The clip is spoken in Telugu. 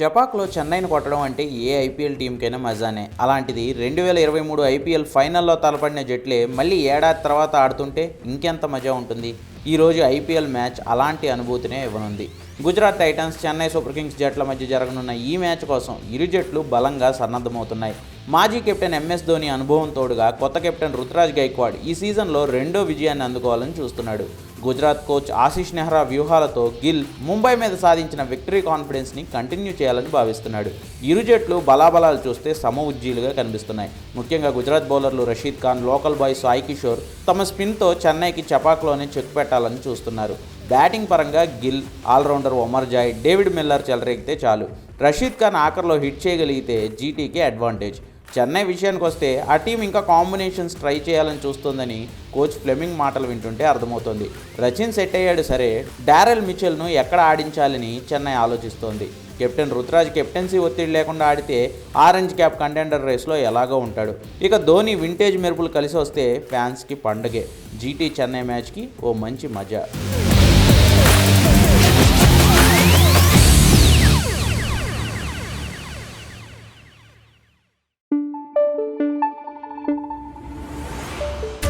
జపాక్లో చెన్నైని కొట్టడం అంటే ఏ ఐపీఎల్ టీంకైనా మజానే. అలాంటిది రెండు వేల ఇరవై మూడు ఐపీఎల్ ఫైనల్లో తలపడిన జట్లే మళ్ళీ ఏడాది తర్వాత ఆడుతుంటే ఇంకెంత మజా ఉంటుంది? ఈరోజు ఐపీఎల్ మ్యాచ్ అలాంటి అనుభూతినే ఇవ్వనుంది. Gujarat Titans Chennai Super Kings జట్ల మధ్య జరగనున్న ఈ మ్యాచ్ కోసం ఇరు జట్లు బలంగా సన్నద్ధమవుతున్నాయి. మాజీ కెప్టెన్ ఎంఎస్ ధోని అనుభవం తోడుగా కొత్త కెప్టెన్ రుతురాజ్ గైక్వాడ్ ఈ సీజన్లో రెండో విజయాన్ని అందుకోవాలని చూస్తున్నాడు. గుజరాత్ కోచ్ ఆశీష్ నెహ్రా వ్యూహాలతో గిల్ ముంబై మీద సాధించిన విక్టరీ కాన్ఫిడెన్స్ని కంటిన్యూ చేయాలని భావిస్తున్నాడు. ఇరు జట్లు బలాబలాలు చూస్తే సమ ఉజ్జీలుగా కనిపిస్తున్నాయి. ముఖ్యంగా గుజరాత్ బౌలర్లు రషీద్ ఖాన్ లోకల్ బాయ్ సాయి కిషోర్ తమ స్పిన్తో చెన్నైకి చపాక్లోనే చెక్ పెట్టాలని చూస్తున్నారు. బ్యాటింగ్ పరంగా Gill allrounder Omarzai David Miller చెలరేగితే చాలు. రషీద్ ఖాన్ ఆఖర్లో హిట్ చేయగలిగితే జీటీకి అడ్వాంటేజ్. చెన్నై విషయానికి వస్తే ఆ టీం ఇంకా కాంబినేషన్స్ ట్రై చేయాలని చూస్తుందని కోచ్ ఫ్లెమింగ్ మాటలు వింటుంటే అర్థమవుతోంది. రచిన్ సెట్ అయ్యాడు సరే డారెల్ మిచెల్ను ఎక్కడ ఆడించాలని చెన్నై ఆలోచిస్తోంది. కెప్టెన్ రుతురాజ్ కెప్టెన్సీ ఒత్తిడి లేకుండా ఆడితే ఆరెంజ్ క్యాప్ కంటెండర్ రేస్లో ఎలాగో ఉంటాడు. ఇక ధోని వింటేజ్ మెరుపులు కలిసి వస్తే ఫ్యాన్స్కి పండగే. జీటీ చెన్నై మ్యాచ్కి ఓ మంచి మజా.